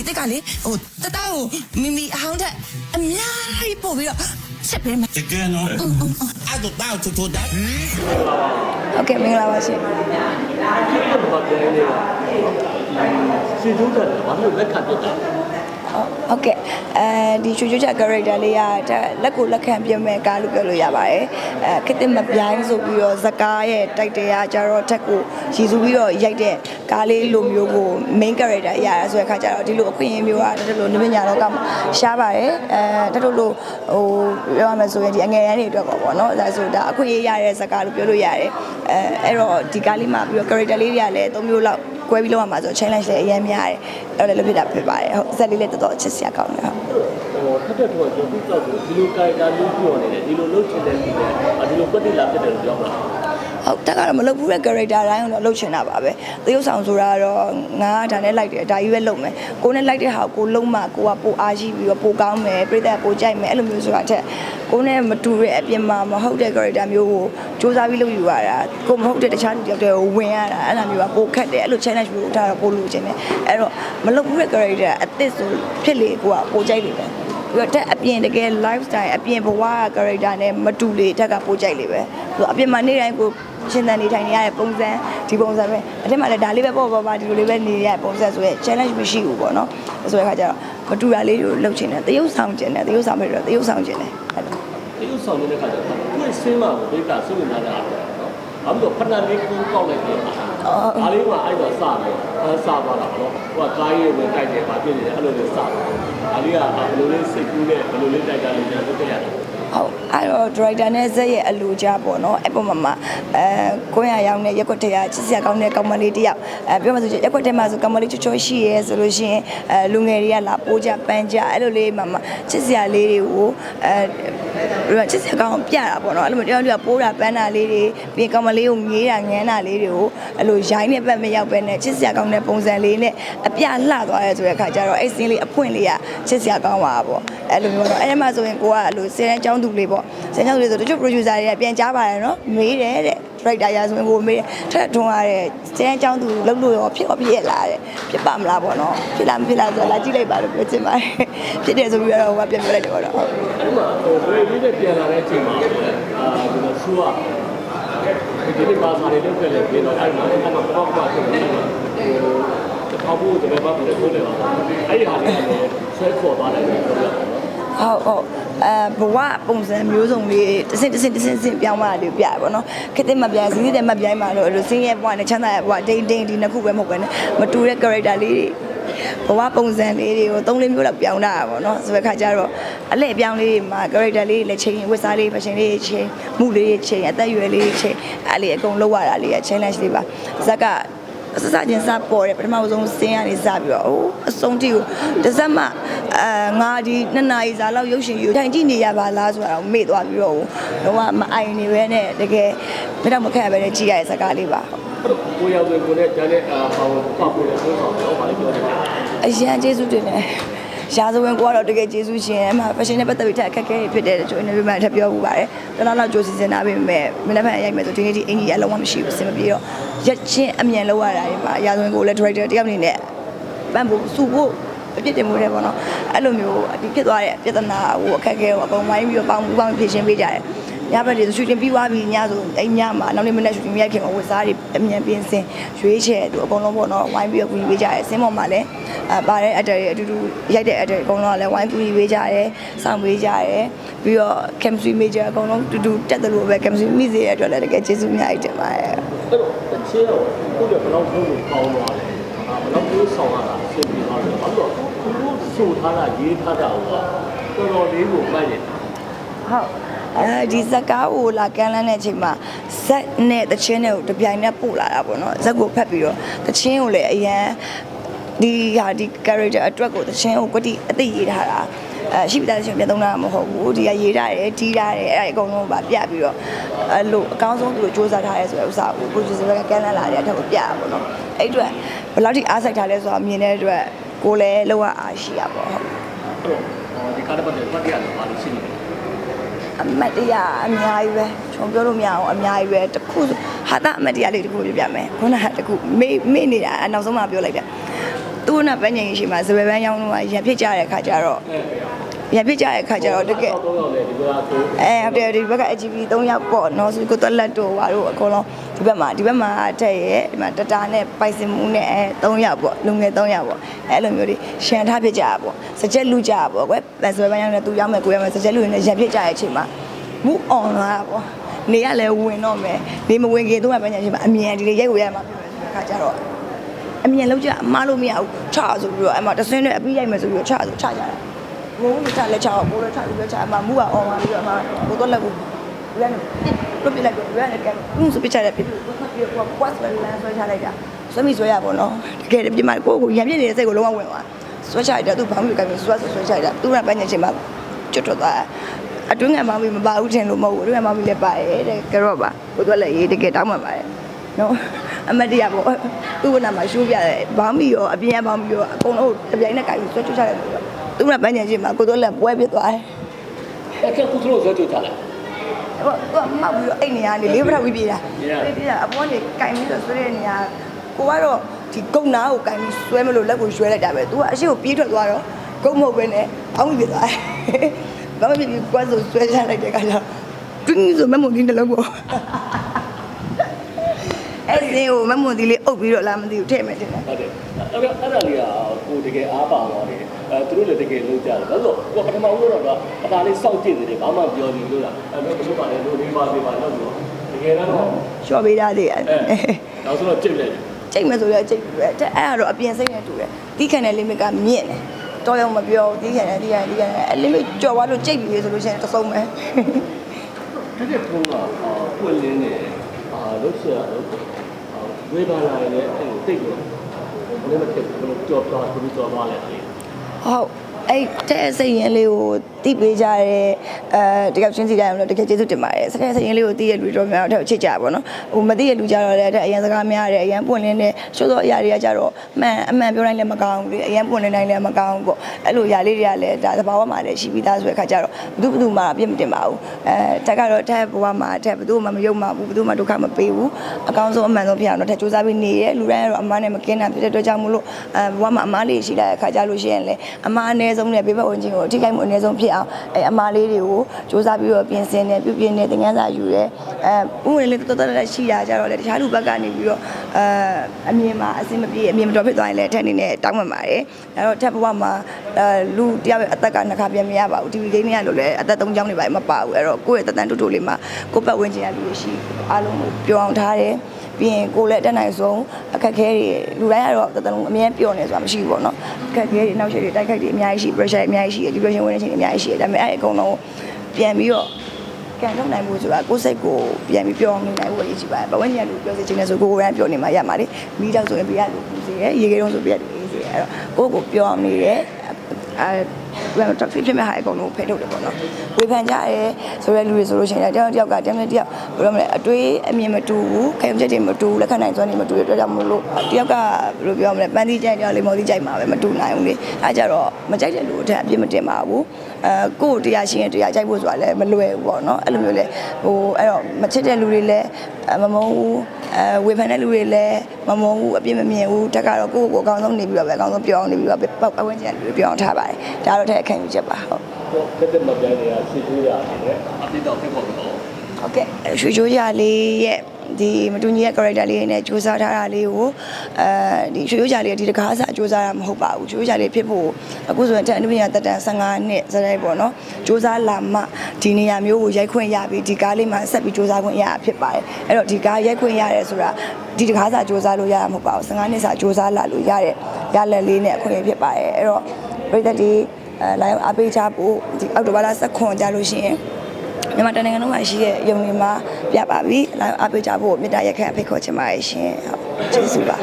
အစ်စ်ကလေဟိုတတကိုမိမိအဟောင်းထက်အများကြီးပို့ပြီးတော့ချက်ပေးမယ်တကယ်နော်အဲ့တော့တောက်ချူချူဒါဟုတ်ကဲ့မင်္ဂလာပါရှင်ဘာပြောနေလဲရှင်ကျိုးတယ်ဘာလို့လက်ခံပြတ်တာဟုတ်ကဲ့ အဲဒီချူချူချာ character လေးကဒါလက်ကိုလက်ခံပြမဲ့ကားလို့ပြောလို့ရပါတယ်အဲခစ်တစ်မပြိုင်းဆိုပြီးတော့ဇကားရဲ့တိုက်တယ်ကကြတော့ထက်ကိုရည်စူးပြီးတော့ရိုက်တဲ့ကားလေးလိုမျိုးကို main character ရရဆိုတဲ့ခါကျတော့ဒီလိုအခွင့်အရေးမျိုးကတတလို့နမညာလောကမှာရှားပါတယ်အဲတတလို့ဟိုပြောရမယ်ဆိုရင်ဒီအငယ်ရန်တွေအတွက်ပေါ့ပေါ့နော်ဒါဆိုဒါအခွင့်အရေးရတဲ့ဇကားလို့ပြောလို့ရတယ်အဲအဲ့တော့ဒီကားလေးမှာပြီးတော့ character လေးတွေကလည်း၃မျိုးလောက် ကွဲပြီးလောက်ရမှာဆို challenge လည်းအရင်များတယ်အဲ့လိုလည်းဖြစ်တာဖြစ်ပါတယ်ဟုတ်ဇက်လေးလည်းတော်တော်ချစ်စရာကောင်းတယ်ဟုတ်ဟိုထက်တဲ့တော့ကျွန်တော်တို့ဒီလိုကာယကလို့ပြောနေတယ်ဒီလိုလုပ်ချင်တဲ့ဒီလေဒီလိုပတ်တိလာဖြစ်တယ်လို့ပြောမှာ ဟုတ်တက်ကတော့မလုပ်ဘူးတဲ့ character တိုင်းကိုတော့လုပ်ချင်တာပါပဲသရုပ်ဆောင်ဆိုတာတော့ငါကဒါနဲ့လိုက်တယ်ဒါကြီးပဲလုပ်မယ်ကိုနဲ့လိုက်တဲ့ဟာကိုလုံးမှကိုကပိုအားရှိပြီးတော့ပိုကောင်းမယ်ပြည့်တဲ့ပိုကြိုက်မယ်အဲ့လိုမျိုးဆိုတာတဲ့ကိုနဲ့မတူတဲ့အပြင်မှာမဟုတ်တဲ့ character မျိုးကိုစူးစမ်းပြီးလုပ်ယူရတာကိုမဟုတ်တဲ့တခြားလူတယောက်တည်းကိုဝင်ရတာအဲ့လိုမျိုးကပိုခက်တယ်အဲ့လို challenge မျိုးထားတော့ပိုလုပ်ချင်တယ်အဲ့တော့မလုပ်ဘူးတဲ့ character အသစ်ဆိုဖြစ်လေကိုကပိုကြိုက်နေတယ်ပြီးတော့တက်အပြင်တကယ် lifestyle အပြင်ဘဝက character နဲ့မတူလေတက်ကပိုကြိုက်လေပဲဆိုတော့အပြင်မှာနေ့တိုင်းကို ရှင်းတန်နေထိုင်နေရတဲ့ပုံစံဒီပုံစံပဲအထက်မှာလည်းဒါလေးပဲပေါ့ပေါ့ပါဒီလိုလေးပဲနေရတဲ့ပုံစံဆိုရဲ challenge မရှိဘူးပေါ့နော်ဆိုတဲ့အခါကျတော့မတူတာလေးတွေကိုလုပ်ချင်တယ်တရုပ်ဆောင်ချင်တယ်တရုပ်ဆောင်ပြီးတော့တရုပ်ဆောင်ချင်တယ်အဲ့လိုဒီလိုဆောင်နေတဲ့ခါကျတော့သူ့ဆင်းမှာဘေးကစိတ်ဝင်စားတာနော်ဘာလို့ဖဏလေးကိုကောက်လိုက်တယ်ဒါလေးကအဲ့တော့စတယ်အဲစသွားတာနော်ဟိုကကားရေးဝင်တိုက်တယ်ဗာဖြစ်နေတယ်အဲ့လိုလေးစသွားဒါလေးကဘယ်လိုလေးစိတ်ကူးနဲ့ဘယ်လိုလေးတိုက်တာလေးကျွန်တော်တို့ရတယ် ဟုတ်အဲ့တော့ director နဲ့ဇက်ရဲ့အလူကြပေါ့နော်အဲ့ပုံမှာမှာအဲကိုရရောင်းတဲ့ရက်ွက်ထဲကချစ်စရာကောင်းတဲ့ကောင်မလေးတစ်ယောက်အဲပြောမှဆိုရက်ွက်ထဲမှာဆိုကောင်မလေးချောချောရှိရဲဆိုလို့ရှိရင်အဲလူငယ်တွေကလာပိုးကြပန်းကြအဲ့လိုလေးမှာမှာချစ်စရာလေးတွေကိုအဲချစ်စရာကောင်းပြတာပေါ့နော်အဲ့လိုမျိုးတယောက်တယောက်ပိုးတာပန်းတာလေးတွေပြီးကောင်မလေးကိုငေးတာငန်းတာလေးတွေကိုအဲ့လိုရိုင်းနဲ့ပတ်မရောက်ပဲနဲ့ချစ်စရာကောင်းတဲ့ပုံစံလေးနဲ့အပြလှသွားရဲဆိုတဲ့အခါကျတော့အဲ့စင်းလေးအဖွင့်လေးကချစ်စရာကောင်းပါပေါ့အဲ့လိုမျိုးတော့အဲ့ဒီမှာဆိုရင်ကိုကအဲ့လိုစင်းတန်းចောင်းသူလေးပေါ့စင်းချောင်းသူလေးဆိုတချို့ producer တွေကပြန်ကြားပါတယ်နော်မေးတယ်တဲ့ writer ရာဆိုရင်ကိုမေးတယ်ထက်ထွန်းရတဲ့စင်းတန်းចောင်းသူလှုပ်လို့ရောဖြစ်ရောဖြစ်လာတဲ့ဖြစ်ပါမလားပေါ့နော်ဖြစ်လားမဖြစ်လားဆိုတော့လာကြည့်လိုက်ပါလို့ပြောချင်ပါတယ်ဖြစ်တယ်ဆိုပြီးတော့ဟိုကပြန်ပြောလိုက်တယ်ပေါ့နော်ဟုတ် အဲ့မှာဟိုဘယ်လိုလဲပြန်လာတဲ့အချိန်မှာအာဒီလိုဆူอ่ะဒီနေ့ပါစာလေးလုပ်ခဲ့လေပြီးတော့အဲ့မှာအဲ့မှာတော့ဘာဖြစ်လဲဟိုတခါဘူးတကယ်ပါပြီးတော့လေပါအဲ့ဒီဟာလေးကိုဆွဲခေါ်သွားလိုက်တယ်ပြောရအောင် ဟုတ်ဟုတ် အဲဘဝပုံစံမျိုးစုံလေးတစ်စင်တစ်စင်တစ်စင်တစ်စင်ပြောင်းမှလေးပြရပါတော့ခက်တဲ့မပြိုင်စင်းတဲ့မပြိုင်မှလို့အဲ့လိုစင်းရဲ့ဘဝနဲ့ချမ်းသာရဲ့ဘဝဒိန်ဒိန်ဒီနှစ်ခုပဲမဟုတ်ပဲနဲ့မတူတဲ့ character လေးတွေဘဝပုံစံလေးတွေကိုသုံးလေးမျိုးလောက်ပြောင်းတာပါတော့ဆိုတဲ့ခါကျတော့အလဲပြောင်းလေးတွေမှာ character လေးတွေလည်းချိန်ဝတ်စားလေး fashion လေးတွေချိန်မှုလေးတွေချိန်အသက်အရွယ်လေးတွေချိန်အဲ့လေးအကုန်လောက်ရတာလေးက challenge လေးပါဇက်ကအ စစချင်းစပေါ်တယ်ပထမဆုံးစင်းရနေစပြီးတော့အိုးအဆုံးထိကိုတစ်စက်မှအဲငါဒီနှစ်နာရီစာလောက်ရုပ်ရှင်ယူထိုင်ကြည့်နေရပါလားဆိုတာကိုမေ့သွားပြီးတော့တော့မအိုင်နေပဲနဲ့တကယ်မတော့မခက်ပဲနဲ့ကြည်ရတဲ့စကားလေးပါကိုရောက်ဝင်ကိုနဲ့ဂျာနဲ့အာဟောပတ်ဖို့လည်းသုံးဆောင်တော့ပါလေပြောတယ်အရန်ကျေးဇူးတင်တယ် ရာဇဝင်ကိုကတော့တကယ်ကျေးဇူးရှင်အမှ fashion နဲ့ပတ်သက်ပြီးထက်အခက်အခဲတွေဖြစ်တဲ့ကျွန်တော် interview မှာထပ်ပြောမှုပါတယ်တော်တော်လောက်ကြိုးစီစဉ်ထားပေမဲ့မနေ့ကရိုက်မယ်ဆိုဒီနေ့ဒီအင်ကြီးအလုံးဝမရှိဘူးစင်မပြေတော့ရက်ချင်းအမြန်လောက်ရတာတွေမှာရာဇဝင်ကိုလည်း director တယောက်အနေနဲ့ပန်းဖို့စုဖို့အပြစ်တင်မှုတွေပေါ့နော်အဲ့လိုမျိုးဒီဖြစ်သွားတဲ့ပြဿနာဟိုအခက်အခဲကိုအကုန်ဝိုင်းပြီးတော့ပေါင်းပူးပေါင်းဖြေရှင်းပေးကြတယ် ညဘက်တွေရှူတင်ပြီးသွားပြီညဆိုအဲ့ညမှာနောက်နေ့မနေ့ရှူတင်ရိုက်ခင်ဝတ်စားတွေအမြန်ပြင်ဆင်ရွေးချယ်သူအကုန်လုံးပေါ့နော်ဝိုင်းပြီးတော့ကူညီပေးကြတယ်စင်းပေါ်မှာလည်းအပါတဲ့အတက်တွေအတူတူရိုက်တဲ့အတက်အကုန်လုံးကလည်းဝိုင်းကူညီပေးကြတယ်စောင့်ပေးကြတယ်ပြီးတော့ chemistry major အကုန်လုံးတူတူတက်တယ်လို့ပဲ chemistry မိစေတဲ့အတွက်လည်းတကယ်ကျေးဇူးအများကြီးတင်ပါတယ်အဲ့တော့တချင်းတော့ကိုယ့်ရဲ့ဘယ်လောက်ဆုံးကိုပေါင်းသွားလဲအာဘယ်လောက်ကိုဆောင်ရတာအဆင်ပြေသွားတယ်ဘာလို့သူတို့ဆိုထားတာရေးထားတာဟောတော်တော်လေးကိုမှတ်ရတယ်ဟုတ် အဲဒီဇက်ကားကိုလာကမ်းလန်းတဲ့အချိန်မှာဇက်နဲ့တချင်းနဲ့ကိုတပြိုင်နက်ပို့လာတာပေါ့နော်ဇက်ကိုဖတ်ပြီးတော့တချင်းကိုလည်းအရန်ဒီဟာဒီ character အတွက်ကိုတချင်းကိုကွတိအသိရေးထားတာအဲရှိပြီသားတချင်းပြန်သုံးတာမဟုတ်ဘူးဒီကရေးထားတယ်တီးထားတယ်အဲ့ဒါအကုန်လုံးပါပြပြီးတော့အဲ့လိုအကောင်းဆုံးသူတို့စူးစမ်းထားရဲဆိုတဲ့ဥစ္စာကို producer ကကမ်းလန်းလာတဲ့အထက်ကိုပြတာပေါ့နော်အဲ့အတွက်ဘယ်လောက်ထိအားစိုက်ထားလဲဆိုတာမြင်တဲ့အတွက်ကိုလည်းလောကအားရှိရပါဟုတ်အဲ့တော့ဒီကားတစ်ပတ်တည်းပတ်ရတယ်ဘာလို့ရှိနေလဲ အမတ်တရားအများကြီးပဲကျွန်တော်ပြောလို့မရအောင်အများကြီးပဲတခုဟာတာအမတ်တရားလေးတခုပြပြမယ်ခုနကတခုမေ့မေ့နေတာအနောက်ဆုံးမှပြောလိုက်တယ်သူ့နာပန်းငင်ရှိမှာစပယ်ပန်းရောင်းတော့ရံဖြစ်ကြတဲ့ခါကျတော့ အဲရံဖြစ်ကြတဲ့ခါကျတော့တကယ်တော့တော့လေဒီကကိုအဲဟုတ်တယ်ဒီဘက်က AGB 3ယောက်ပေါ့နော်ဆိုကိုသွက်လက်တို့ဟာတို့အကုန်လုံးဒီဘက်မှာဒီဘက်မှာတက်ရဲ့ဒီမှာတတာနဲ့ပိုက်စင်မှုနဲ့အဲ3ယောက်ပေါ့လူငယ်3ယောက်ပေါ့အဲလိုမျိုးတွေရှန်ထားဖြစ်ကြတာပေါ့စကြက်လူကြတာပေါ့ကွယ်ပန်စပယ်ပန်းရောင်းနေသူရောက်မယ်ကိုရမယ်စကြက်လူနေရံဖြစ်ကြတဲ့အချိန်မှာမူအွန်လာပေါ့နေရလဲဝင်တော့မယ်နေမဝင်ခင်သူကပန်းညာချိန်မှာအမြင်ဒီလေရိုက်ကိုရမှာဖြစ်မယ်ဆိုတဲ့ခါကျတော့အမြင်လုံးကြအမားလို့မရဘူးချဆိုပြီးတော့အမတဆင်းနဲ့အပြီးရိုက်မယ်ဆိုပြီးတော့ချဆိုချကြတာ ငုံလို့ချလက်ချအောင်ပိုးလို့ချပြီးတော့ချအမမူကအော်มาပြီးတော့အမကိုတော့လက်ကိုရန်ပြပြလိုက်တော့ရန်ကဘုံစပချတဲ့ပြပြကိုပြီးတော့ကွတ်ဆွဲလမ်းဆွဲချလိုက်တာဆွဲမိဆွဲရပါတော့တကယ်ပြမကိုကိုရံပြနေတဲ့စိတ်ကိုလုံးဝဝင်သွားဆွဲချလိုက်တာသူဘာမှမကဘူးဆွဲဆွဲချလိုက်တာသူကပန်းညင်ချင်းမှာကျွတ်ထွက်သွားအတွင်းငယ်မောင်မပါဘူးထင်လို့မဟုတ်ဘူးအတွင်းငယ်မောင်လည်းပါတယ်တဲ့ကရော့ပါကိုတော့လည်းရေးတကယ်တောင်းမှပါတယ်နော်အမတရားပေါ့သူ့ကနာမှာရှိုးပြတယ်ဘောင်းမီရောအပြင်ဘောင်းမီရောအကုန်လုံးတပြိုင်နက်ကကြီးဆွဲချွတ်ချတယ်လို့ သူကပန်းညင်ချင်းမှာကိုတော့လည်းပွဲပြစ်သွားတယ်အဲ့ကကုသလို့ဆွဲကြကြလားဟိုသူကမောက်ပြီးတော့အဲ့နေရာနေလေးပထဝီပြေးတာ Yeah. လေးပြေးတာအပေါ်နေကင်ပြီးတော့ဆွဲတဲ့နေရာကိုကတော့ဒီကုန်းနာကိုကင်ပြီးဆွဲမလို့လက်ကိုရွှဲလိုက်တာပဲသူကအရှိကိုပြေးထွက်သွားတော့ကုန်းမဟုတ်ပဲနဲ့အောင်းပြေးသွားတယ်ဘာမှမဖြစ်ဘူးကွာဆိုဆွဲချလိုက်တဲ့ခါကျတော့တင်းဆိုမမုန်ဒီနှလုံးပေါ် အဲ့ဒီကိုမမွန်ဒီလေးအုပ်ပြီးတော့လာမသိဘူးထည့်မယ်တင်တယ်ဟုတ်တယ်အဲ့ဒါအဲ့ဒါလေးကကိုတကယ်အားပါသွားတယ်အဲသူတို့လည်းတကယ်လုပ်ကြတယ်ဒါဆိုတော့ပထမဦးတော့ကအသာလေးစောင့်ကြည့်နေတယ်ဘာမှပြောနေလို့လားအဲ့တော့ဘုရားလည်းလို့လေးပါလေးပါလို့ပြောတကယ်တော့ရှော့ပေးတာသေးတယ်အဲနောက်ဆိုတော့ကြည့်လိုက်ကြိတ်မယ်ဆိုရကြိတ်ပြီပဲတဲ့အဲ့ဒါတော့အပြင်စိတ်နဲ့တူတယ်တီးခံတဲ့ limit ကမြင့်တယ်တော်ရုံမပြောဘူးတီးခံတဲ့တီးခံတီးခံတဲ့အဲ့ limit ကျော်သွားလို့ကြိတ်ပြီဆိုလို့ရှိရင်တဆုံးပဲတကယ်ပုံကပွင့်လင်းနေအာလို့ဆရာလို့ ဝေဘာလာရဲ့အဲ့တိတ်လို့ဘယ်မှာဖြစ်လို့ကြော်သွားသူကြော်သွားလဲအဲ့ဟုတ်အဲ့တဲ့စိတ်ရင်လေးကိုတီးပေးကြတဲ့အဲတကယ်ချင်းစီတိုင်းလို့တကယ်ကျေးဇူးတင်ပါတယ်စတဲ့စိတ်ရင်လေးကိုတီးရလူတော်များတော့ချစ်ကြပါဘောနော်ဟိုမသိရလူကြတော့လည်းတဲ့အရင်စကားများတယ်အရင်ပွင့်လင်းတဲ့ရှိုးသောအရာတွေကကြတော့မှန်အမှန်ပြောတိုင်းလည်းမကောင်းဘူးလေအရင်ပွင့်လင်းတိုင်းလည်းမကောင်းဘူးပေါ့အဲ့လိုຢာလေးတွေကလည်းဒါသဘာဝမှာလည်းရှိပြီးသားဆိုတဲ့ခါကျတော့ဘယ်သူဘယ်သူမှအပြစ်မတင်ပါဘူးအဲတက်ကတော့တက်ဘဝမှာတက်ဘယ်သူမှမယုံပါဘူးဘယ်သူမှဒုက္ခမပေးဘူးအကောင်းဆုံးအမှန်ဆုံးဖြစ်အောင်တော့တက်စူးစမ်းပြီးနေရလူတိုင်းကတော့အမားနဲ့မကင်းတာဖြစ်တဲ့အတွက်ကြောင့်မို့လို့အဲဘဝမှာအမားလေးရှိလာတဲ့ခါကျလို့ရှိရင်လည်းအမားအနည်းဆုံးနဲ့ဘေးဘက်ဝင်ခြင်းကိုအထိခိုက်မှုအနည်းဆုံးဖြစ်အောင်အဲအမားလေးတွေကိုစူးစမ်းပြီးတော့ပြင်ဆင်နေပြုပြင်နေသင်ခန်းစာယူရဲအဲဥဝင်လေးတော်တော်တော်ရှိတာကြတော့လေတခြားလူဘက်ကနေပြီးတော့အဲအမြင်မှာအစင်မပြေအမြင်မတော်ဖြစ်သွားရင်လည်းအထက်အနေနဲ့တောင်းပန်ပါတယ်ဒါတော့ထက်ဘဝမှာအဲလူတယောက်ရဲ့အသက်ကနှစ်ခါပြန်မရပါဘူး TV ဂိမ်းတွေကလို့လည်းအသက်၃ချောင်းနေပါမပါဘူးအဲ့တော့ကိုယ့်ရဲ့တက်တန်တူတူလေးမှာကိုယ့်ပတ်ဝန်းကျင်ကလူတွေရှိအားလုံးကိုပြောအောင်ထားတယ် ပြီးရင်ကိုယ်လည်းအတက်နိုင်ဆုံးအခက်အခဲတွေလူတိုင်းကတော့တော်တော်အမြဲပျော့နေဆိုတာမရှိဘူးပေါ့နော်အခက်အခဲတွေနောက်ချက်တွေတိုက်ခိုက်တွေအများကြီးရှိ pressure အများကြီးရှိတယ် depression ဝင်တဲ့ချိန်တွေအများကြီးရှိတယ်ဒါပေမဲ့အဲ့ဒီအကုန်လုံးပြန်ပြီးတော့ကန်ထုတ်နိုင်ဖို့ဆိုတာကိုယ်စိတ်ကိုပြန်ပြီးပြောင်းနေနိုင်ဖို့ရည်ရှိပါတယ်။ဘဝညံလူပြောစီခြင်းနဲ့ဆိုကိုယ်ကိုယ်တိုင်ပြောနေမှရမှာလေ။မိတော့ဆိုရင်ပြရလူပူစေရရေခဲတုံးဆိုပြရလူအေးစေရအဲ့တော့ကိုယ့်ကိုပြောင်းနေတယ်အဲဘယ်တော့ ဖြစ်ဖြစ်မဲ့ဟာအကုန်လုံးဖယ်ထုတ်တယ်ပေါ့နော်။ဝေဖန်ကြရဲဆိုတဲ့လူတွေဆိုလို့ရှိရင်တယောက်တယောက်ကတယောက်နဲ့တယောက်ဘယ်လိုမလဲအတွေးအမြင်မတူဘူးခံယူချက်တွေမတူဘူးလက်ခံနိုင်စွမ်းတွေမတူတဲ့အတွက်ကြောင့်မို့လို့တယောက်ကဘယ်လိုပြောမလဲပန်းသီးကြိုက်တယောက်လေးမော်သီးကြိုက်မှာပဲမတူနိုင်ဘူးလေ။အဲကြတော့မကြိုက်တဲ့လူအထက်အပြစ်မတင်ပါဘူး။ အဲကိုယ့်တရားရှိရင်တရားကြိုက်ဖို့ဆိုတာလည်းမလွယ်ဘူးပေါ့နော်။အဲ့လိုမျိုးလေဟိုအဲ့တော့မချစ်တဲ့လူတွေလည်းမမုန်းဘူးအဲဝေဖန်တဲ့လူတွေလည်းမမုန်းဘူးအပြစ်မမြင်ဘူးတက်ကတော့ကိုယ့်ကိုယ်အကောင်းဆုံးနေပြီးတော့ပဲအကောင်းဆုံးပြောအောင်နေပြီးတော့ပတ်ဝန်းကျင်လူတွေပြောအောင်ထားပါတယ်။ဒါတော့တဲ့အခန့်ယူချက်ပါဟုတ်တော့တက်တက်မပြိုင်နေတာရှင်းပြရတယ်အပြစ်တော့ဖြစ်ဖို့တော့ဟုတ်ကဲ့ရွှေချိုးရလေးရဲ့ ဒီမတူညီရဲ့ character လေးနဲ့စူးစမ်းထားတာလေးကိုအဲဒီရွှေချိုးရလေးကဒီတကားစားစူးစမ်းတာမဟုတ်ပါဘူးရွှေချိုးရလေးဖြစ်ဖို့အခုဆိုရင်တက်အနုပညာတက်တန်15နှစ်စရိုက်ပေါ့နော်စူးစမ်းလာမှဒီနေရာမျိုးကိုရိုက်ခွင့်ရပြီးဒီကားလေးမှာဆက်ပြီးစူးစမ်းခွင့်ရတာဖြစ်ပါတယ်အဲ့တော့ဒီကားရိုက်ခွင့်ရတယ်ဆိုတာဒီတကားစားစူးစမ်းလို့ရတာမဟုတ်ပါဘူး15နှစ်စာစူးစမ်းလာလို့ရတဲ့ရလက်လေးနဲ့အခွင့်အရေးဖြစ်ပါတယ်အဲ့တော့ပြည်သက်ဒီအဲလာရောက်အားပေးချဖို့ဒီအောက်တိုဘာလ16ကြလို့ရှိရင် မြန်မာတိုင်းနိုင်ငံလုံးမှာရှိတဲ့ယုံတွေမှာပြပါပြီ။လာအားပေးကြဖို့မေတ္တာရက်ခံဖိတ်ခေါ်ချင်ပါတယ်ရှင်။ဟုတ်ကျေးဇူးပါ